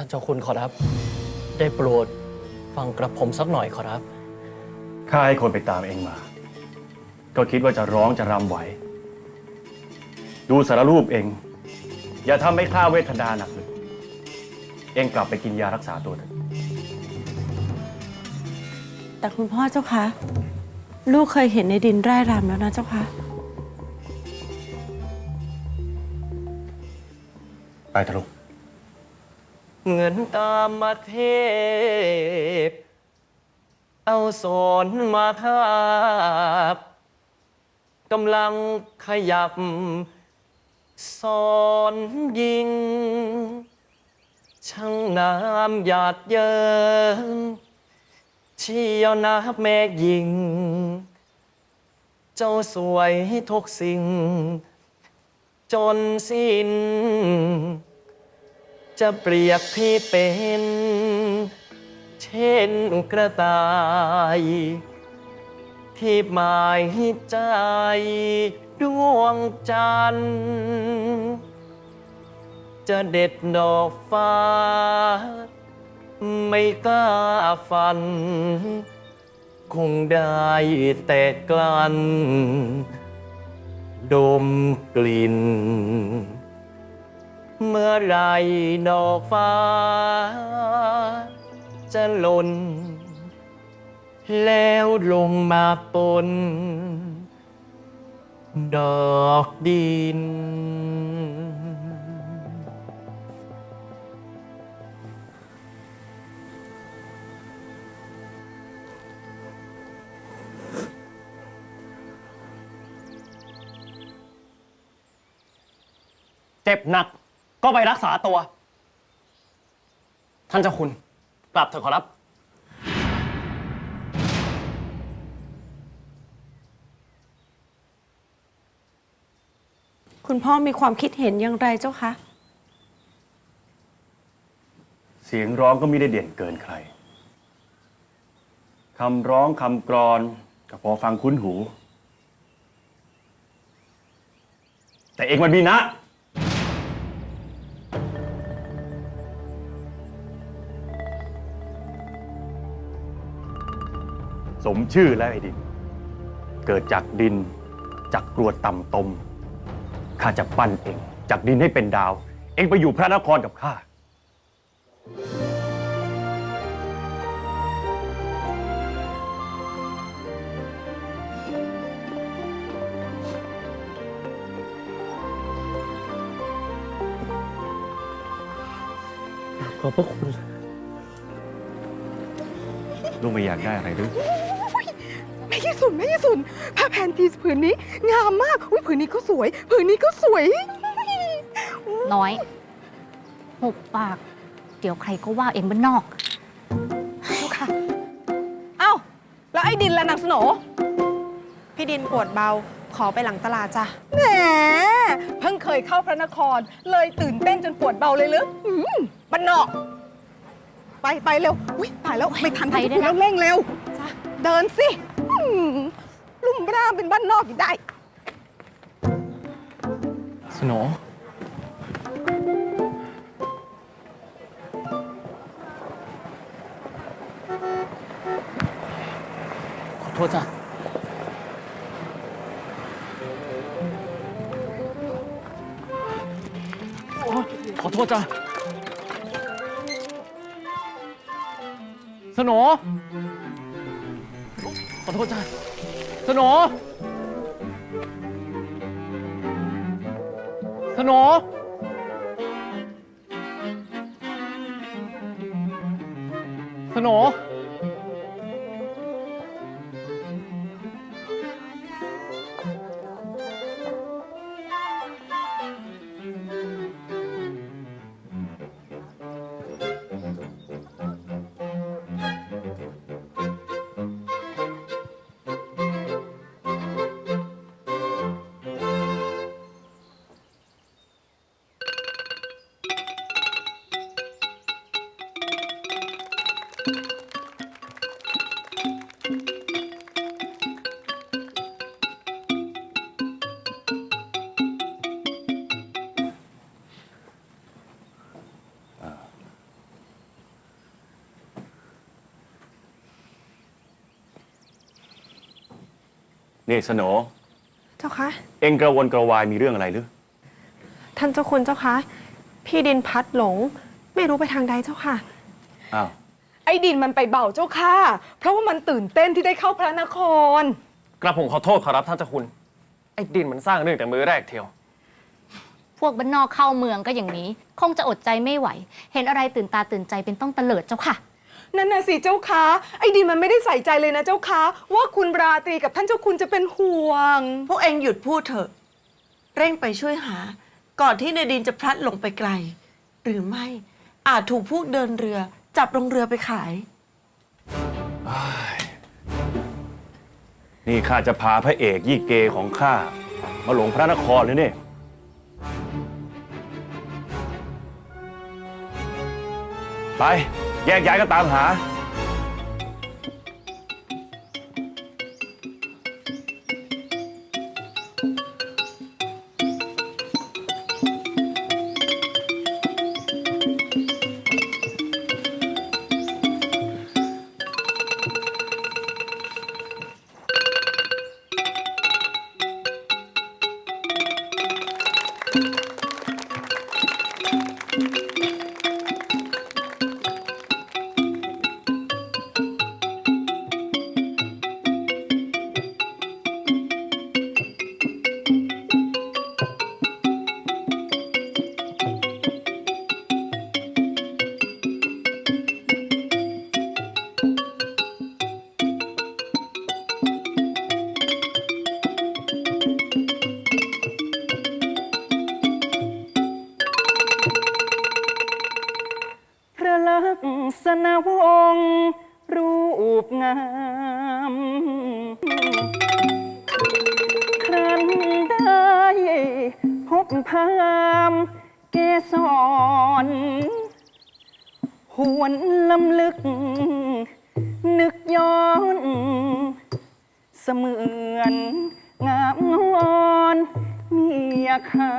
ท่านเจ้าคุณขอรับ ได้โปรดฟังกระผมสักหน่อยขอรับ ข้าให้คนไปตามเองมา ก็คิดว่าจะร้องจะรำไหว ดูสารรูปเอง อย่าทำให้ข้าเวทนาหนักเลย เองกลับไปกินยารักษาตัวเถอะแต่คุณพ่อเจ้าคะ ลูกเคยเห็นในดินไร่รำแล้วนะเจ้าคะ ไปเถอะลูก เงินตามมาเทพ เอาสอนมาทาบกำลังขยับ สอนยิง ช่างน้ำหยาดเยินเชี่ยวนับแม่ยิง เจ้าสวยทุกสิ่ง จนสิ้น จะเปรียบพี่เป็น เช่นกระต่าย ที่หมายใจดวงจันทร์จะเด็ดดอกฟ้า ไม่กล้าฝัน คงได้แต่กลั้น ดมกลิ่น เมื่อไรดอกฟ้า จะหล่น แล้วลงมาปน ดอกดิน เจ็บหนัก ก็ไปรักษาตัว ท่านเจ้าคุณ กลับเถอะขอรับ คุณพ่อมีความคิดเห็นอย่างไรเจ้าคะ เสียงร้องก็ไม่ได้เด่นเกินใคร คำร้องคำกรอนก็พอฟังคุ้นหู แต่เองมันมีนะ สมชื่อแล้วไอ้ดิน เกิดจากดินจากกรวดต่ำตม ข้าจะปั้นเอง จากดินให้เป็นดาว เองไปอยู่พระนครกับข้า ขอบพระคุณลูกไม่อยากได้อะไรหรือแม่ยี่ สุนแม่ยี่สุนผ้าแพนทีสผืนนี้ งามมาก อุ้ยผืนนี้ก็สวย ผืนนี้ก็สวย น้อยหุบปาก เดี๋ยวใครก็ว่าเองบ้านนอกค่ะเอ้า แล้วไอ้ดินละนางสโหนพี่ดินปวดเบา ขอไปหลังตลาดจ้ะ แหมเพิ่งเคยเข้าพระนคร เลยตื่นเต้นจนปวดเบาเลยหรืออืมบ้านนอก ไปไปเร็ว อุ้ยตายแล้ว ไม่ทันไปที่ได้จะพูดนะแล้ว เร่งเร็วจ้ะ เดินสิอืมลุ่มร่ามเป็นบ้านนอกอยู่ได้ สโหนขอโทษจ้ะ ขอโทษจ้ะ สโหน ขอโทษจ้าสโหนสโหนสโหน นี่สโหนเจ้าคะ เองกระวนกระวายมีเรื่องอะไรหรือ ท่านเจ้าคุณเจ้าคะ พี่ดินพัดหลง ไม่รู้ไปทางใดเจ้าค่ะ อ้าว ไอ้ดินมันไปเบาเจ้าค่ะ เพราะว่ามันตื่นเต้นที่ได้เข้าพระนคร กระผมขอโทษขอรับท่านเจ้าคุณ ไอ้ดินมันสร้างเรื่องแต่มือแรกเทียว พวกบ้านนอกเข้าเมืองก็อย่างนี้ คงจะอดใจไม่ไหว เห็นอะไรตื่นตาตื่นใจเป็นต้องเตลิดเจ้าค่ะ นั่นน่ะสิเจ้าคะไอ้ดินมันไม่ได้ใส่ใจเลยนะเจ้าคะ ว่าคุณราตรีกับท่านเจ้าคุณจะเป็นห่วง พวกเองหยุดพูดเถอะ เร่งไปช่วยหา ก่อนที่ในดินจะพลัดหลงไปไกล หรือไม่อาจถูกพวกเดินเรือ จับลงเรือไปขายนี่ข้าจะพาพระเอกยี่เกของข้ามาหลงพระนครเลยนี่ไป แยกย้ายกันตามหา วนลำลึก นึกย้อน เสมือนงามงอนเมียค่า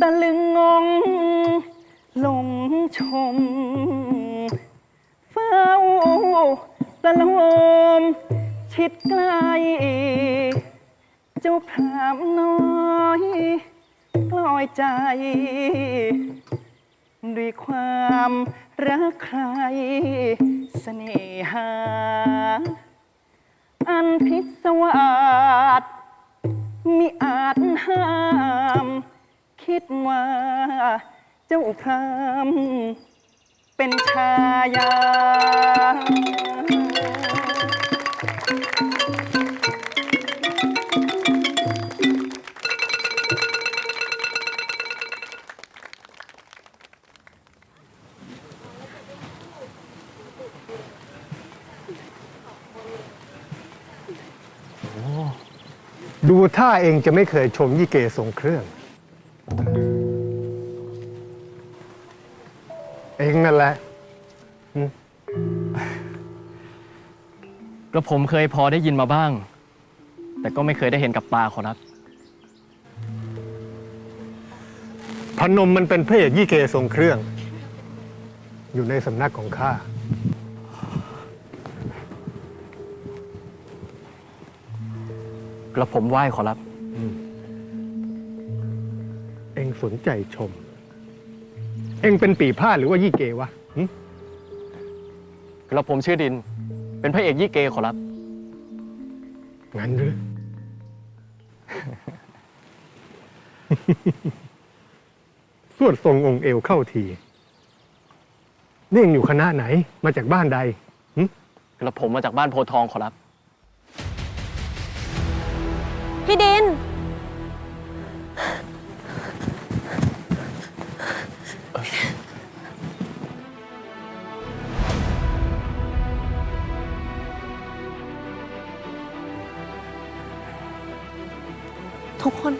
ตะลึงงงหลงชม เฝ้าตะลมชิดใกล้เจ้าพรามน้อยกลอยใจ ด้วยความรักใครเสน่หา อันพิศวาสมิอาจห้าม คิดว่าเจ้าพรามเป็นชายา ดูท่าเองจะไม่เคยชมยี่เกทรงเครื่อง เองนั่นแหละกระผมเคยพอได้ยินมาบ้าง แต่ก็ไม่เคยได้เห็นกับตาขอรับ พนมมันเป็นพระเอกยี่เกทรงเครื่อง อยู่ในสำนักของข้า กระผมไหว้ขอรับ เองสนใจชม เองเป็นปีพาดหรือว่ายี่เกวะหึกระผมชื่อดิน เป็นพระเอกยี่เกขอรับ งั้นหรือ สวดทรงองค์เอวเข้าที นี่เองอยู่คณะไหน มาจากบ้านใดกระผมมาจากบ้านโพธิ์ทองขอรับ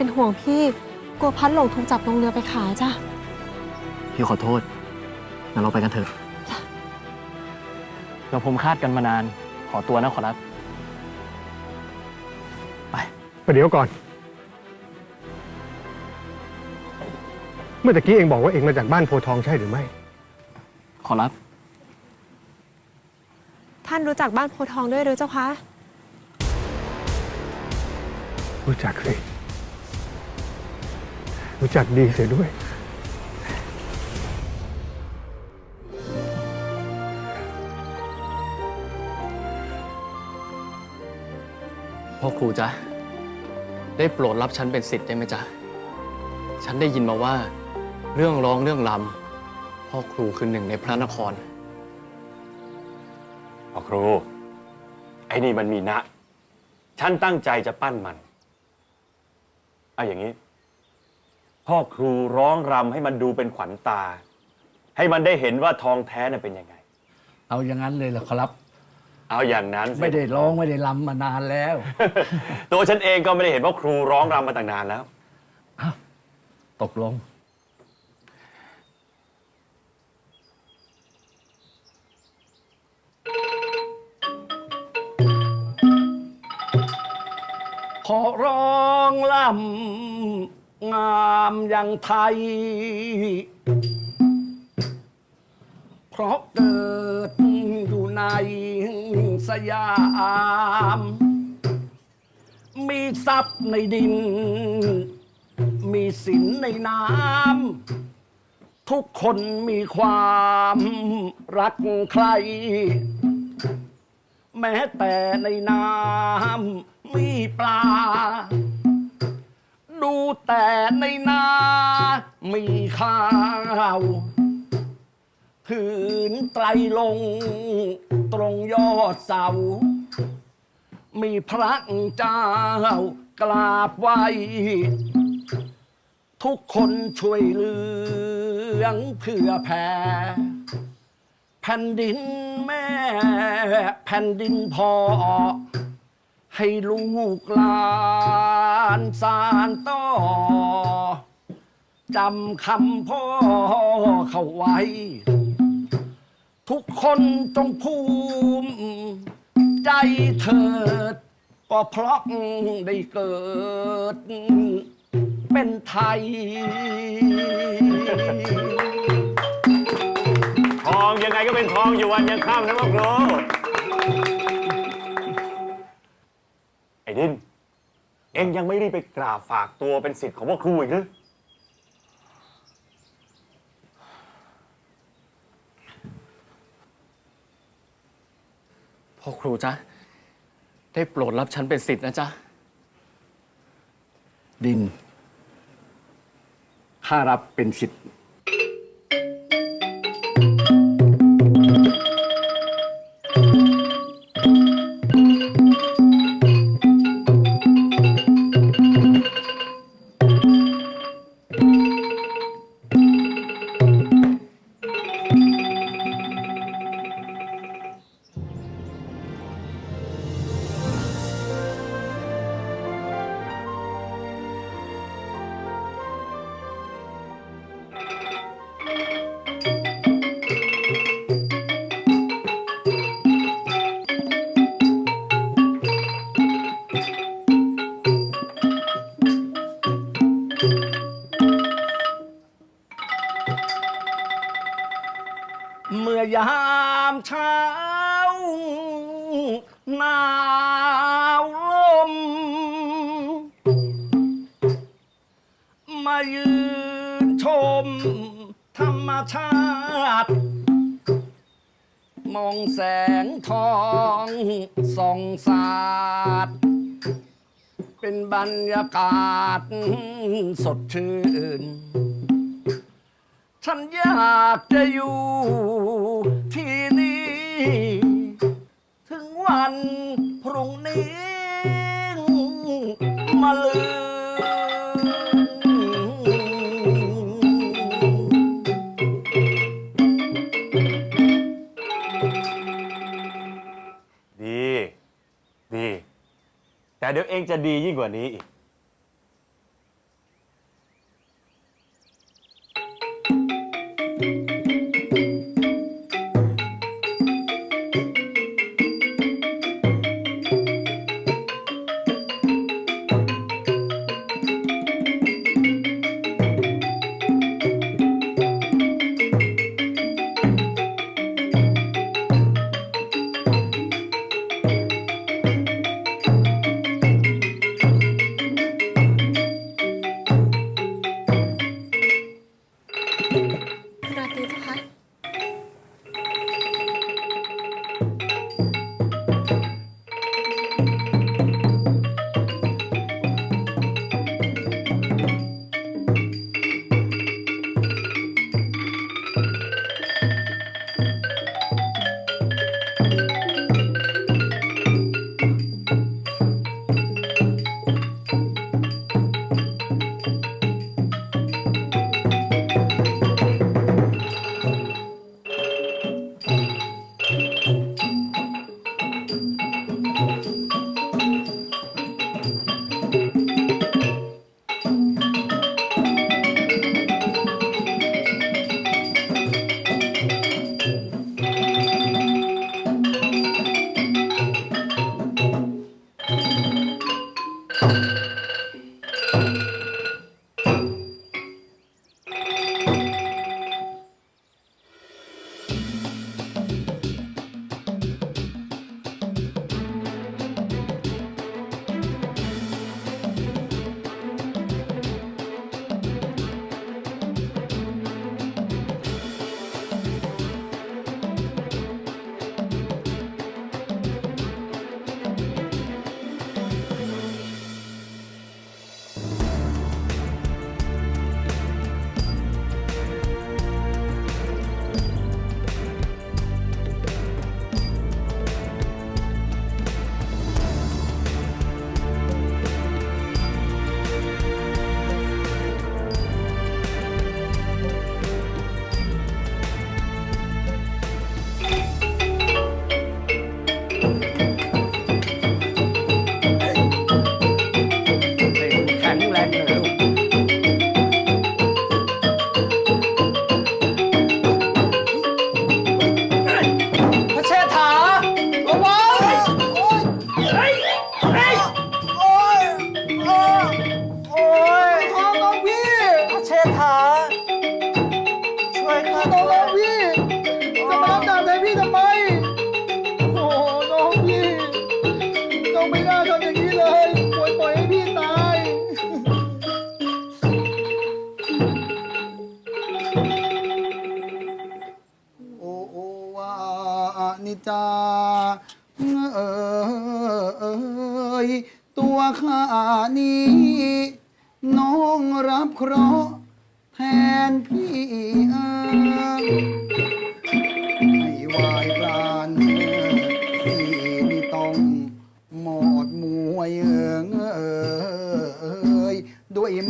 เป็นห่วงพี่ กลัวพัดหลงถูกจับลงเรือไปขายจ้ะ พี่ขอโทษ งั้นเราไปกันเถอะกระผมคาดกันมานาน ขอตัวนะขอรับ ไปประเดี๋ยวก่อน เมื่อตะกี้เองบอกว่าเองมาจากบ้านโพธิ์ทองใช่หรือไม่ ขอรับ ท่านรู้จักบ้านโพธิ์ทองด้วยหรือเจ้าคะ รู้จักสิ รู้จักดีเสียด้วย พ่อครูจ๊ะ ได้โปรดรับฉันเป็นสิทธิ์ได้ไหมจ๊ะ ฉันได้ยินมาว่า เรื่องร้องเรื่องลำพ่อครูคือหนึ่งในพระนคร พ่อครู ไอ้นี่มันมีนะ ฉันตั้งใจจะปั้นมัน เอาอย่างนี้ พ่อครูร้องรำให้มันดูเป็นขวัญตา ให้มันได้เห็นว่าทองแท้น่ะเป็นยังไง เอาอย่างนั้นเลยเหรอครับ เอาอย่างนั้นสิ ไม่ได้ร้องไม่ได้รำมานานแล้ว ตัวฉันเองก็ไม่ได้เห็นว่าครูร้องรำมาตั้งนานแล้ว ตกลง ขอร้องล่ำ งามอย่างไทย เพราะเกิดอยู่ในสยาม มีทรัพย์ในดิน มีสินในน้ำ ทุกคนมีความรักใคร แม้แต่ในน้ำมีปลา ดูแต่ในนามีข้าวถืนไตรลง ตรงยอดเสา มีพระเจ้ากราบไหวทุกคนช่วยเหลืองเพื่อแผ่แผ่นดินแม่ แผ่นดินพ่อ ให้ลูกหลานสานต่อจำคำพ่อเขาไว้ ทุกคนจงภูมิใจเถิด ก็เพราะได้เกิด เป็นไทย ทองยังไงก็เป็นทองอยู่วันยังค่ำนะพ่อครู อ็งยังไม่รีบไปกราบฝากตัวเป็นสิทธิ์ของพ่อครูอีกหรือพ่อครูจ๊ะ ได้โปรดรับฉันเป็นสิทธิ์นะจ๊ะ ดิน ข้ารับเป็นสิทธิ์ามเช้าหนาวลม มายืนชม ธรรมชาติ มองแสงทองส่องสาดเป็นบรรยากาศสดชื่น ฉันอยากจะอยู่ ถึงวันพรุ่งนี้ มาลืนดี ดี แต่เดี๋ยวเองจะดียิ่งกว่านี้อีก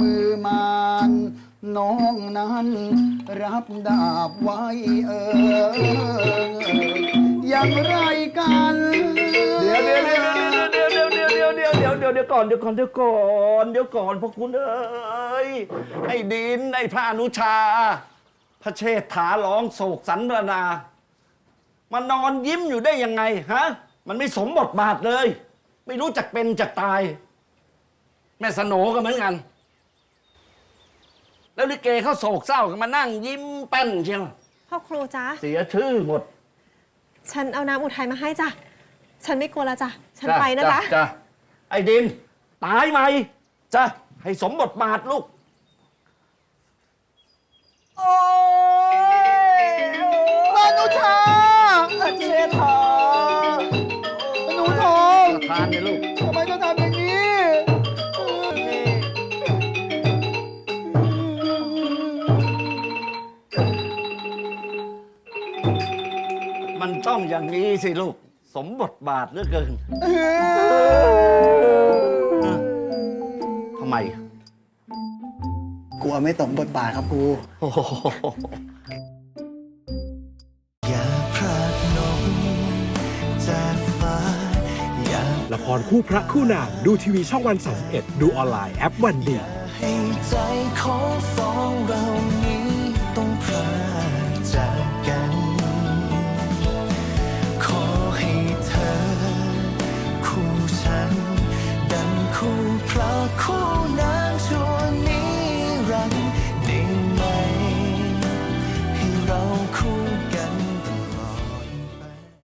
มือมานน้องนั้นรับดาบไว้เอิงอย่างไรกันเดี๋ยวเดี๋ยวเดี๋ยวเดี๋ยวเดี๋ยวเดี๋ยวเดี๋ยวเดี๋ยวเดี๋ยวเดี๋ยวก่อนเดี๋ยวก่อนเดี๋ยวก่อนเดี๋ยวก่อนพระคุณเอ้ยไอ้ดินไอ้พระอนุชา พระเชษฐาร้องโศกสันรนามานอนยิ้มอยู่ได้ยังไงฮะ มันไม่สมบทบาทเลย ไม่รู้จักเป็นจักตาย แม่สโหนก็เหมือนกัน แล้วลิเกเขาโศกเศร้ากันมานั่งยิ้มแป้นเชียวพ่อครูจ๊ะ เสียชื่อหมดฉันเอาน้ำอุทัยมาให้จ้ะ ฉันไม่กลัวแล้วจ้ะ ฉันจ้ไปนะจ๊ะ จ้ะไอ้ดิน ตายไหมจ้ะให้สมบทบาทลูก โอ้ยอนุชาพระเชษฐา ต้องอย่างนี้สิลูก สมบทบาทเหลือเกินทำไม กลัวไม่สมบทบาทครับครูโอ้โหละครคู่พระคู่นางดูทีวีช่องวัน 31 ดูออนไลน์แอปวันดี